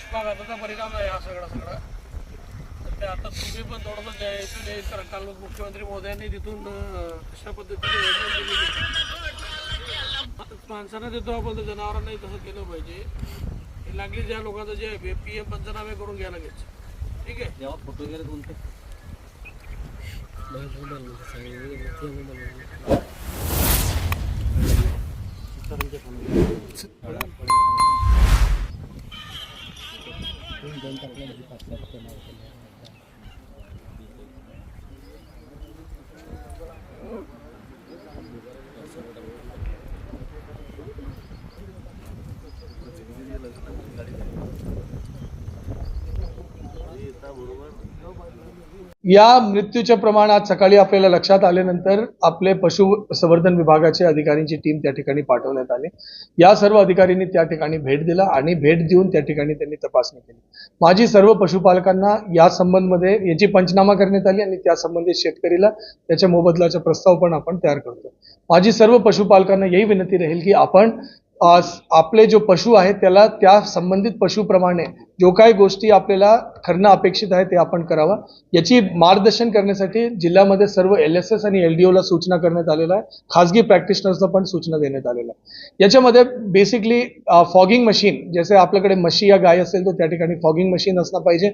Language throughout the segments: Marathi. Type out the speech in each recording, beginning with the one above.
उष्माघाताचा परिणाम आहे हा सगळा सगळा. तर ते आता तुम्ही पण थोडंसं द्यायचं द्यायचं कारण काल मुख्यमंत्री मोदयांनी तिथून कशा पद्धतीने योजना दिलेली आहे. माणसांना देतो आपण तर जनावरांनाही तसं केलं पाहिजे. हे लागली ज्या लोकांचं जे आहे पी एम पंचनामे करून घ्या लगेच. ठीक आहे? जेव्हा फोटो वगैरे कोणते Gracias. या मृत्यूचे प्रमाण आज सकाळी आपल्याला लक्षात आल्यानंतर आपले पशु संवर्धन विभागाचे अधिकाऱ्यांची टीम त्या ठिकाणी पाठवण्यात आली. या सर्व अधिकाऱ्यांनी त्या ठिकाणी भेट दिला आणि भेट देऊन त्या ठिकाणी त्यांनी तपासणी केली. माझी सर्व पशुपालकांना या संबंधमध्ये याची पंचनामा करण्यात आली आणि त्या संबंधित शेतकरीला त्याच्या मोबदल्याचा प्रस्ताव पण आपण तयार करतो. माझी सर्व पशुपालकांना यही विनंती राहील की आपण आपले जो पशु आहे त्याला त्या संबंधित पशुप्रमाणे जो काही गोष्टी आपल्याला करणं अपेक्षित आहे ते आपण करावं. याची मार्गदर्शन करण्यासाठी जिल्ह्यामध्ये सर्व एल एस एस आणि एल डी ओला सूचना करण्यात आलेल्या आहे खाजगी प्रॅक्टिशनर्सला पण सूचना देण्यात आलेल्या आहे याच्यामध्ये बेसिकली फॉगिंग मशीन जसे आपल्याकडे म्हशी या गाय असेल तर त्या ठिकाणी फॉगिंग मशीन असणं पाहिजे.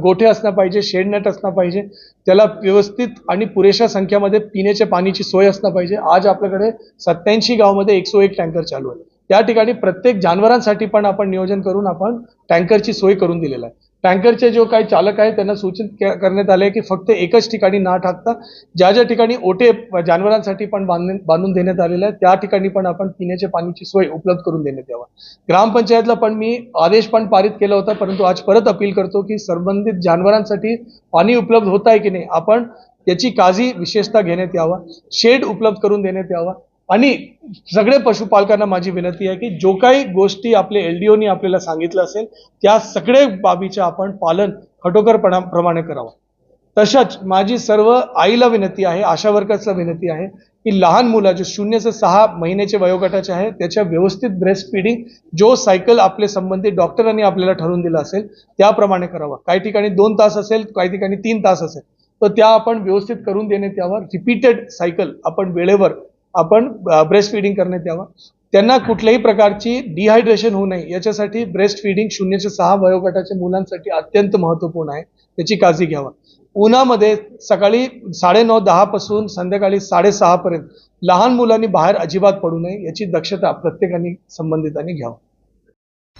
गोठे असणं पाहिजे शेडनेट असणं पाहिजे. त्याला व्यवस्थित आणि पुरेशा संख्यामध्ये पिण्याच्या पाण्याची सोय असणं पाहिजे. आज आपल्याकडे सत्याऐंशी गावामध्ये एकशे एक टँकर चालू आहे त्या ठिकाणी प्रत्येक जानवरांसाठी पण आपण नियोजन करून आपण टँकरची सोय करून दिलेला आहे. टँकरचे जो काही चालक आहे त्यांना सूचित करण्यात आले की फक्त एकच ठिकाणी ना टाकता ज्या ज्या ठिकाणी ओटे जनावरांसाठी पण बांधून बांधून देण्यात आलेले आहे त्या ठिकाणी पण आपण पिण्याच्या पाण्याची सोय उपलब्ध करून देण्यात यावा. ग्रामपंचायतला पण मी आदेश पण पारित केला होता परंतु आज परत अपील करतो की संबंधित जनावरांसाठी पाणी उपलब्ध होत आहे की नाही आपण याची काळजी विशेषतः घेण्यात यावा शेड उपलब्ध करून देण्यात यावा. आणि सगळे पशुपालकांना माझी विनंती आहे की जो काही गोष्टी आपले एलडीओनी आपल्याला सांगितलं असेल त्या सगळे बाबीचं आपण पालन खटोकरपणा प्रमाणे करावं. तशाच माझी सर्व आईला विनंती आहे आशा वर्कर्सला विनंती आहे की लहान मुलं जे शून्य ते सहा महिन्याचे वयोगटाचे आहे त्याच्या व्यवस्थित ब्रेस्ट फिडिंग जो सायकल आपले संबंधित डॉक्टरांनी आपल्याला ठरवून दिला असेल त्याप्रमाणे करावा. काही ठिकाणी दोन तास असेल काही ठिकाणी तीन तास असेल तर त्या आपण व्यवस्थित करून देणे त्यावर रिपीटेड सायकल आपण वेळेवर आपण ब्रेस्ट फिडिंग करण्यात यावं. त्यांना कुठल्याही प्रकारची डिहायड्रेशन होऊ नये. याच्यासाठी ब्रेस्ट फिडिंग शून्य ते सहा वयोगटाच्या मुलांसाठी अत्यंत महत्त्वपूर्ण आहे. त्याची काळजी घ्यावा. उन्हामध्ये सकाळी साडेनऊ दहापासून संध्याकाळी साडेसहापर्यंत लहान मुलांनी बाहेर अजिबात पडू नये. याची दक्षता प्रत्येकाने संबंधितांनी घ्यावं.